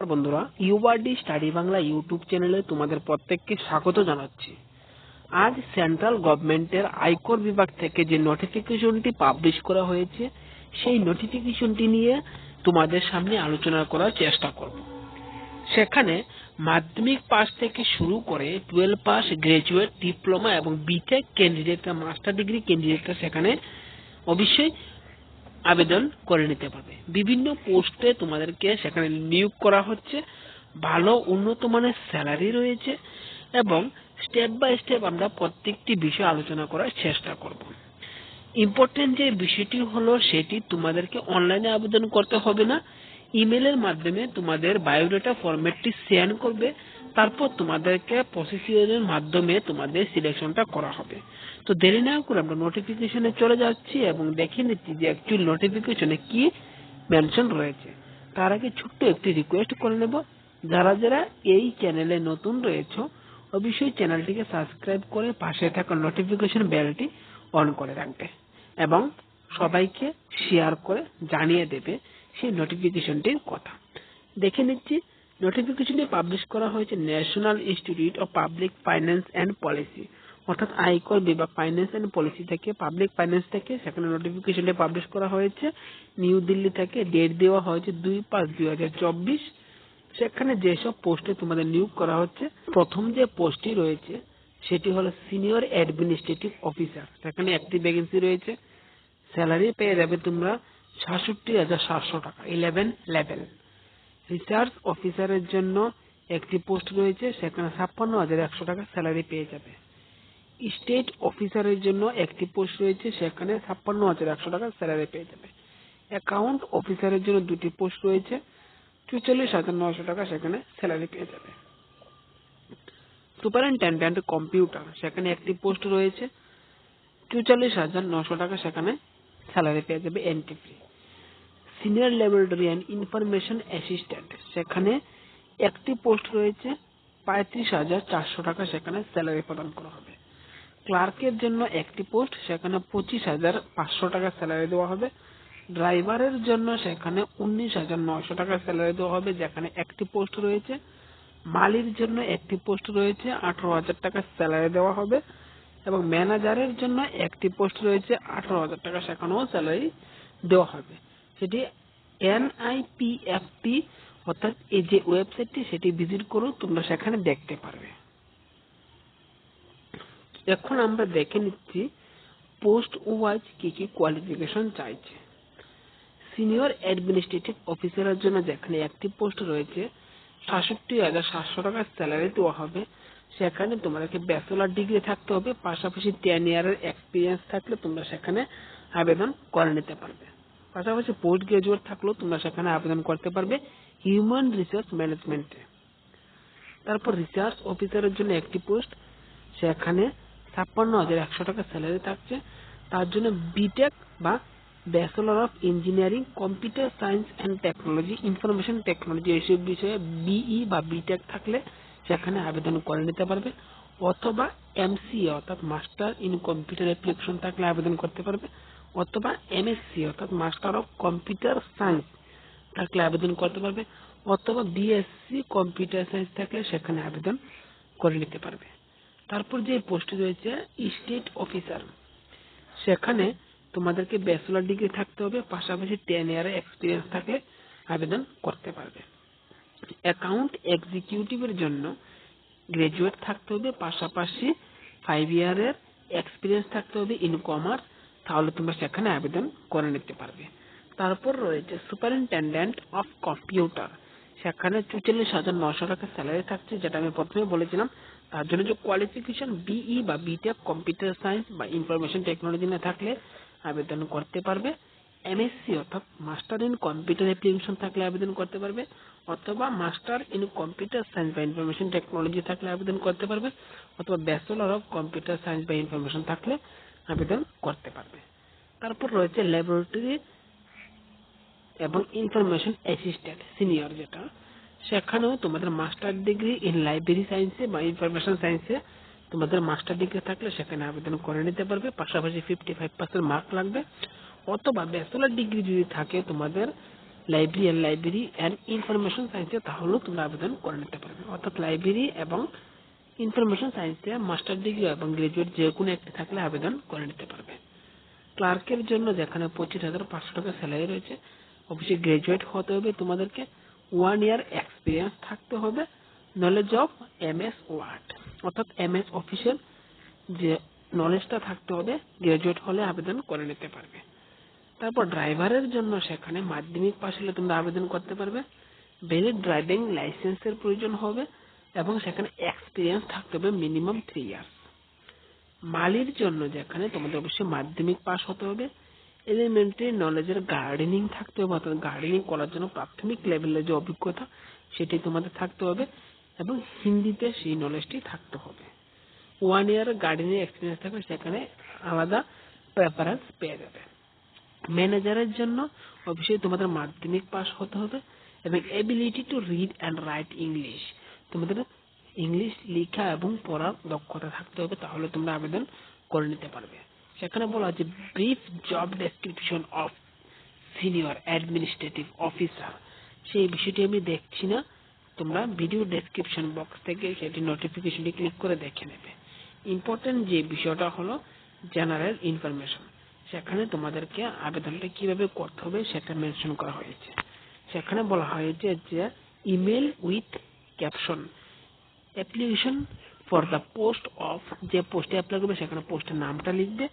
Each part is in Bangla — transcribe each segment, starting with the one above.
বন্ধুরা ইউআরডি স্টাডি বাংলা ইউটিউব চ্যানেলে তোমাদের প্রত্যেককে স্বাগত জানাচ্ছি। আজ সেন্ট্রাল গভর্নমেন্টের আয়কর বিভাগ থেকে যে নোটিফিকেশনটি পাবলিশ করা হয়েছে, সেই নোটিফিকেশনটি নিয়ে তোমাদের সামনে আলোচনা করার চেষ্টা করব। সেখানে মাধ্যমিক পাস থেকে শুরু করে টুয়েলভ পাস গ্রাজুয়েট ডিপ্লোমা এবং বিটেক ক্যান্ডিডেটরা মাস্টার ডিগ্রি ক্যান্ডিডেটরা সেখানে অবশ্যই আবেদন করে নিতে পারবে। বিভিন্ন পোস্টে তোমাদেরকে সেখানে নিয়োগ করা হচ্ছে। ভালো উন্নত মানের স্যালারি রয়েছে এবং স্টেপ বাই স্টেপ আমরা প্রত্যেকটি বিষয় আলোচনা করার চেষ্টা করব। ইম্পর্টেন্ট যে বিষয়টি হলো সেটি তোমাদেরকে অনলাইনে আবেদন করতে হবে না। ইমেলের মাধ্যমে তোমাদের বায়োডাটা ফরম্যাটটি সেন্ড করবে। তারপর তোমাদেরকে প্রসেসিংয়ের মাধ্যমে তোমাদের সিলেকশনটা করা হবে। তো দেরি না করে আমরা নোটিফিকেশনে চলে যাচ্ছি এবং দেখে নিচ্ছি যে অ্যাকচুয়াল নোটিফিকেশনে কি মেনশন রয়েছে। তার আগে ছোট্ট একটি রিকোয়েস্ট করে নেব। যারা যারা এই চ্যানেলে নতুন রয়েছে, অবশ্যই চ্যানেলটিকে সাবস্ক্রাইব করে পাশে থাকা নোটিফিকেশন বেলটি অন করে রাখবে এবং সবাইকে শেয়ার করে জানিয়ে দেবে সেই নোটিফিকেশনটির কথা। দেখে নিচ্ছি নোটিফিকেশনটি পাবলিশ করা হয়েছে national institute of public finance and policy অর্থাৎ আয়কর বিভাগ ফাইন্যান্স অ্যান্ড পলিসি থেকে পাবলিক ফাইন্যান্স থেকে। সেখানে নোটিফিকেশনটি পাবলিশ করা হয়েছে। নিউ দিল্লি থেকে ডেট দেওয়া হয়েছে দুই পাঁচ দুই হাজার চব্বিশ। সেখানে যেসব পোস্টে তোমাদের নিয়োগ করা হচ্ছে, প্রথম যে পোস্টটি রয়েছে, সেটি হলো সিনিয়র অ্যাডমিনিস্ট্রেটিভ অফিসার সেখানে একটি ভ্যাকেন্সি রয়েছে। স্যালারি পেয়ে যাবে তোমরা সাতষট্টি হাজার সাতশো টাকা ইলেভেন লেভেল রিসার্চ অফিসারের জন্য একটি পোস্ট রয়েছে, সেখানে ছাপ্পান্ন হাজার একশো টাকা স্যালারি পেয়ে যাবে। স্টেট অফিসারের জন্য একটি পোস্ট রয়েছে, সেখানে ছাপ্পান্ন হাজার একশো টাকা স্যালারি পেয়ে যাবে। অ্যাকাউন্ট অফিসারের জন্য দুটি পোস্ট রয়েছে, চুচল্লিশ হাজার নশো টাকা সেখানে স্যালারি পেয়ে যাবে। সুপারিনটেন্ডেন্ট কম্পিউটার সেখানে একটি পোস্ট রয়েছে, চুচল্লিশ হাজার নশো টাকা সেখানে স্যালারি পেয়ে যাবে entry free senior laboratory and information assistant. সেখানে একটি পোস্ট রয়েছে, পঁয়ত্রিশ হাজার চারশো টাকা সেখানে স্যালারি প্রদান করা হবে। ক্লার্কের জন্য একটি পোস্ট, সেখানে পঁচিশ হাজার পাঁচশো টাকা স্যালারি দেওয়া হবে। ড্রাইভারের জন্য সেখানে উনিশ হাজার নয়শো টাকা স্যালারি দেওয়া হবে, যেখানে একটি পোস্ট রয়েছে। মালির জন্য একটি পোস্ট রয়েছে, আঠারো হাজার টাকা স্যালারি দেওয়া হবে। এবং ম্যানেজারের জন্য একটি পোস্ট রয়েছে, আঠারো হাজার টাকা, সেখানেও স্যালারি দেওয়া হবে। সেটি এনআইপিএফটি অর্থাৎ এই যে ওয়েবসাইটটি, সেটি ভিজিট করো, তোমরা সেখানে দেখতে পারবে। এখন আমরা দেখে নিচ্ছি, পোস্ট ওয়াইজ কি কি কোয়ালিফিকেশন চাইছে। সিনিয়র অ্যাডমিনিস্ট্রেটিভ অফিসারের জন্য যেখানে একটি পোস্ট রয়েছে, সাতষট্টি হাজার সাতশো টাকার স্যালারি দেওয়া হবে। সেখানে তোমাদেরকে ব্যাচেলার ডিগ্রি থাকতে হবে, পাশাপাশি টেন ইয়ারের এক্সপিরিয়েন্স থাকলে তোমরা সেখানে আবেদন করে নিতে পারবে। পাশাপাশি পোস্ট গ্রাজুয়েট থাকলেও তোমরা সেখানে আবেদন করতে পারবে হিউম্যান রিসোর্স ম্যানেজমেন্টে। তারপর রিসার্চ অফিসারের জন্য একটি পোস্ট, সেখানে ছাপ্পান্ন হাজার একশো টাকা স্যালারি থাকছে। তার জন্য বিটেক বা bachelor of engineering computer science and technology information technology এইসব বিষয়ে বিই বা বিটেক থাকলে সেখানে আবেদন করে নিতে পারবে। অথবা এমসিএ অর্থাৎ মাস্টার ইন কম্পিউটার অ্যাপ্লিকেশন থাকলে আবেদন করতে পারবে। অথবা এমএসসি অর্থাৎ মাস্টার অফ কম্পিউটার সায়েন্স থাকলে আবেদন করতে পারবে? অথবা বিএসসি কম্পিউটার সায়েন্স থাকলে সেখানে আবেদন করে নিতে পারবে। তারপর যে পোস্ট রয়েছে স্টেট অফিসার সেখানে তোমাদেরকে ব্যাচেলার ডিগ্রি থাকতে হবে, পাশাপাশি টেন ইয়ারের এক্সপিরিয়েন্স থাকলে আবেদন করতে পারবে। অ্যাকাউন্ট এক্সিকিউটিভের জন্য গ্রাজুয়েট থাকতে হবে, পাশাপাশি ফাইভ ইয়ারের এক্সপিরিয়েন্স থাকতে হবে ইন কমার্স তাহলে তোমরা সেখানে আবেদন করে নিতে পারবে। তারপর রয়েছে সুপারিনটেন্ডেন্ট অফ কম্পিউটার সেখানে চুচল্লিশ হাজার নশো টাকা স্যালারি থাকছে, যেটা আমি প্রথমে বলেছিলাম। তার জন্য যে কোয়ালিফিকেশন বিই বা বিটেক কম্পিউটার সায়েন্স বা ইনফরমেশন টেকনোলজি না থাকলে আবেদন করতে পারবে। এমএসসি অর্থাৎ মাস্টার ইন কম্পিউটার অ্যাপ্লিকেশন থাকলে আবেদন করতে পারবে, অথবা মাস্টার ইন কম্পিউটার সায়েন্স বা ইনফরমেশন টেকনোলজি থাকলে আবেদন করতে পারবে, অথবা ব্যাচেলর অফ কম্পিউটার সায়েন্স বা ইনফরমেশন থাকলে আবেদন করতে পারবে। তারপর রয়েছে ল্যাবরেটরি এবং ইনফরমেশন অ্যাসিস্ট্যান্ট সিনিয়র যেটা। সেখানেও তোমাদের মাস্টার ডিগ্রি ইন লাইব্রেরি সায়েন্সে বা ইনফরমেশন সায়েন্সে তোমাদের মাস্টার ডিগ্রি থাকলে সেখানে আবেদন করে নিতে পারবে। পাশাপাশি ফিফটি ফাইভ পার্সেন্ট মার্ক লাগবে। অথবা ব্যাচেলার ডিগ্রি যদি থাকে তোমাদের library and library and information সায়েন্সে তাহলেও তোমরা আবেদন করে নিতে পারবে। অর্থাৎ লাইব্রেরি এবং ইনফরমেশন সায়েন্সে মাস্টার ডিগ্রি এবং গ্রাজুয়েট যে কোনো একটি থাকলে আবেদন করে নিতে পারবে। ক্লার্কের জন্য যেখানে পঁচিশ হাজার পাঁচশো টাকা স্যালারি রয়েছে অবশ্যই গ্রাজুয়েট হতে হবে তোমাদেরকে ওয়ান ইয়ার এক্সপিরিয়েন্স থাকতে হবে knowledge of M S word অর্থাৎ এম এস অফিসিয়াল যে নলেজটা থাকতে হবে গ্রাজুয়েট হলে আবেদন করে নিতে পারবে। তারপর ড্রাইভারের জন্য সেখানে মাধ্যমিক পাশ হলে তোমরা আবেদন করতে পারবে। ভ্যালিড ড্রাইভিং লাইসেন্সের প্রয়োজন হবে। এবং সেখানে এক্সপিরিয়েন্স থাকতে হবে মিনিমাম থ্রি ইয়ার্স মালির জন্য যেখানে তোমাদের অবশ্যই মাধ্যমিক পাস হতে হবে এলিমেন্টারি নলেজের গার্ডেনিং থাকতে হবে, অর্থাৎ গার্ডেনিং করার জন্য প্রাথমিক লেভেলের যে অভিজ্ঞতা, সেটি তোমাদের থাকতে হবে এবং হিন্দিতে সেই নলেজটি থাকতে হবে। ওয়ান ইয়ার গার্ডেনিং এক্সপিরিয়েন্স থাকবে, সেখানে আলাদা প্রেফারেন্স পেয়ে যাবে। ম্যানেজারের জন্য অবশ্যই তোমাদের মাধ্যমিক পাস হতে হবে এবং ability to read and write English তোমাদের ইংলিশ লেখা এবং পড়ার দক্ষতা থাকতে হবে, তাহলে তোমরা আবেদন করে নিতে পারবে। সেখানে বলা আছে brief job description of senior administrative officer সেই বিষয়টি আমি দেখছি না, তোমরা ভিডিও ডেসক্রিপশন বক্স থেকে সেটি নোটিফিকেশনটি ক্লিক করে দেখে নেবে। ইম্পর্টেন্ট যে বিষয়টা হলো জেনারেল ইনফরমেশন সেখানে তোমাদেরকে আবেদনটা কীভাবে করতে হবে সেটা মেনশন করা হয়েছে। সেখানে বলা হয়েছে যে email with caption application for the post of যে পোস্টে অ্যাপ্লাই করবে, সেখানে পোস্টের নামটা লিখবে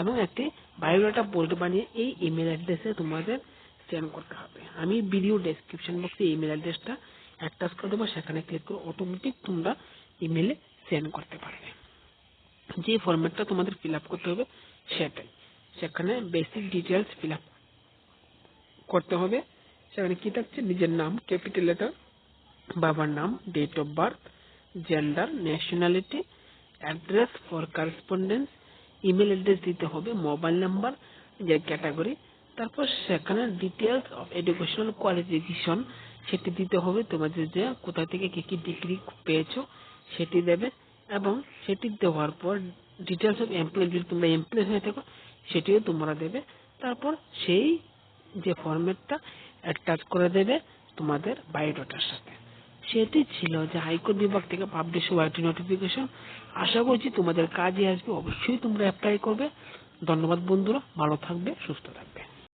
এবং একটি বায়োডাটা পোস্ট বানিয়ে এই ইমেল অ্যাড্রেসে তোমাদের সেন্ড করতে হবে। আমি ভিডিও ডেসক্রিপশন বক্সে ইমেল অ্যাড্রেসটা অ্যাটাচ করে দেবো, সেখানে ক্লিক করে অটোমেটিক তোমরা ইমেলে সেন্ড করতে পারবে। যে ফরম্যাটটা তোমাদের ফিল আপ করতে হবে, সেটাই। সেখানে বেসিক ডিটেলস ফিল আপ করতে হবে। সেখানে কি থাকছে? নিজের নাম ক্যাপিটাল লেটার বাবার নাম date of birth gender nationality address for correspondence email address দিতে হবে মোবাইল নাম্বার যে ক্যাটাগরি তারপর সেখানে ডিটেলস অফ এডুকেশনাল কোয়ালিফিকেশন সেটি দিতে হবে তোমাদের যে কোথা থেকে কি কি ডিগ্রি পেয়েছ, সেটি দেবে, এবং সেটি দেওয়ার পর ডিটেলস অফ এমপ্লয় যদি তোমরা এমপ্লয় হয়ে থাকো, সেটিও তোমরা দেবে, তারপর সেই যে ফরম্যাটটা অ্যাটাচ করে দেবে তোমাদের বায়োডাটার সাথে। সেটি ছিল যে হাইকোর্ট বিভাগ থেকে পাবলিশ একটি নোটিফিকেশন আশা করছি তোমাদের কাজে আসবে। অবশ্যই তোমরা অ্যাপ্লাই করবে। ধন্যবাদ বন্ধুরা। ভালো থাকবে, সুস্থ থাকবে।